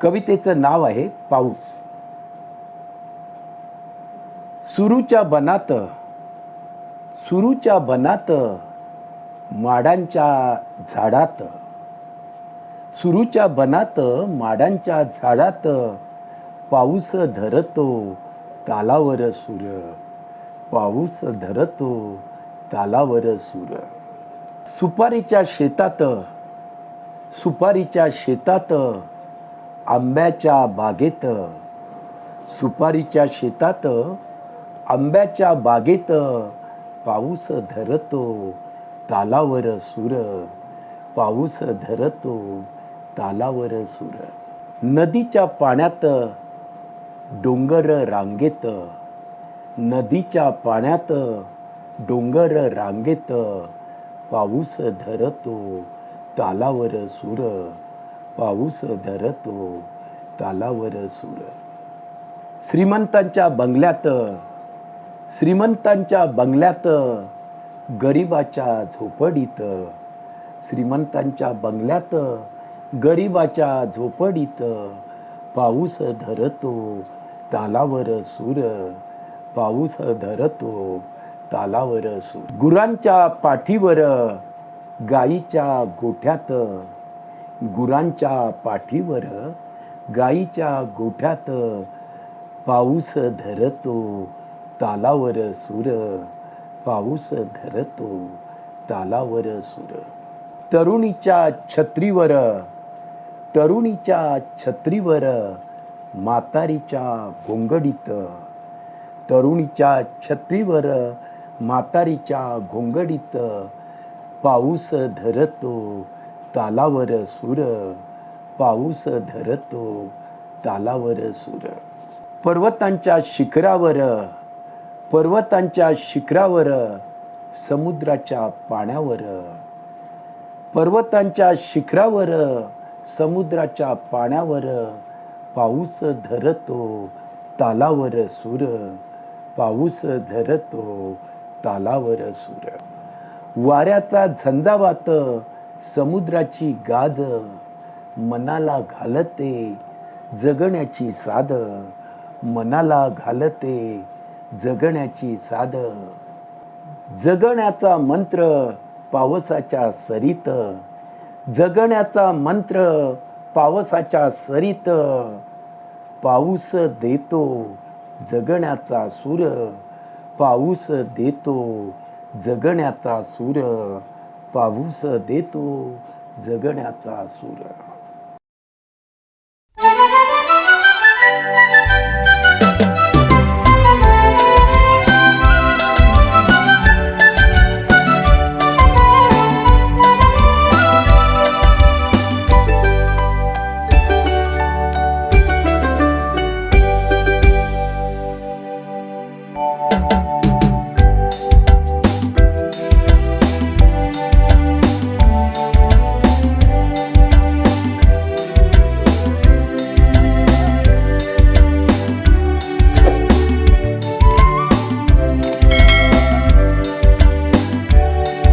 कवितेचं नाव आहे पाऊस. सुरूच्या बनात सुरूच्या बनात माडांच्या झाडात. सुरूच्या बनात माडांच्या झाडात पाऊस धरतो तालावर सुर. पाऊस धरतो तालावर सुर. सुपारीच्या शेतात सुपारीच्या शेतात आंब्याच्या बागेत. सुपारीच्या शेतात आंब्याच्या बागेत पाऊस धरतो तालावर सूर. पाऊस धरतो तालावर सूर. नदीच्या पाण्यात डोंगर रांगेत. नदीच्या पाण्यात डोंगर रांगेत. पाऊस धरतो तालावर सूर. पाऊस धरतो तालावर सूर. श्रीमंतांच्या बंगल्यात श्रीमंतांच्या बंगल्यात गरिबाच्या झोपडीत. श्रीमंतांच्या बंगल्यात गरिबाच्या झोपडीत. पाऊस धरतो तालावर सूर. पाऊस धरतो तालावर सूर. गुरांच्या पाठीवर गाईच्या गोठ्यात. गुरांच्या पाठीवर गाईच्या गोठ्यात पाऊस धरतो तालावर सुर पाऊस धरतो तालावर सूर. तरुणीच्या छत्रीवर तरुणीच्या छत्रीवर म्हातारीच्या घोंगडीत. तरुणीच्या छत्रीवर म्हातारीच्या घोंगडीत पाऊस धरतो तालावर सूर पाऊस धरतो तालावर सूर. पर्वतांच्या शिखरावर पर्वतांच्या शिखरावर समुद्राच्या पाण्यावर. पर्वतांच्या शिखरावर समुद्राच्या पाण्यावर पाऊस धरतो तालावर सूर. पाऊस धरतो तालावर सूर. वाऱ्याचा झंझावात समुद्राची गाज मनाला घालते जगण्याची साध मनाला घालते जगण्याची साध जगण्याचा मंत्र पावसाच्या सरीत जगण्याचा मंत्र पावसाच्या सरीत. पाऊस देतो जगण्याचा सूर पाऊस देतो जगण्याचा सूर. पाऊस देतो जगण्याचा सूर.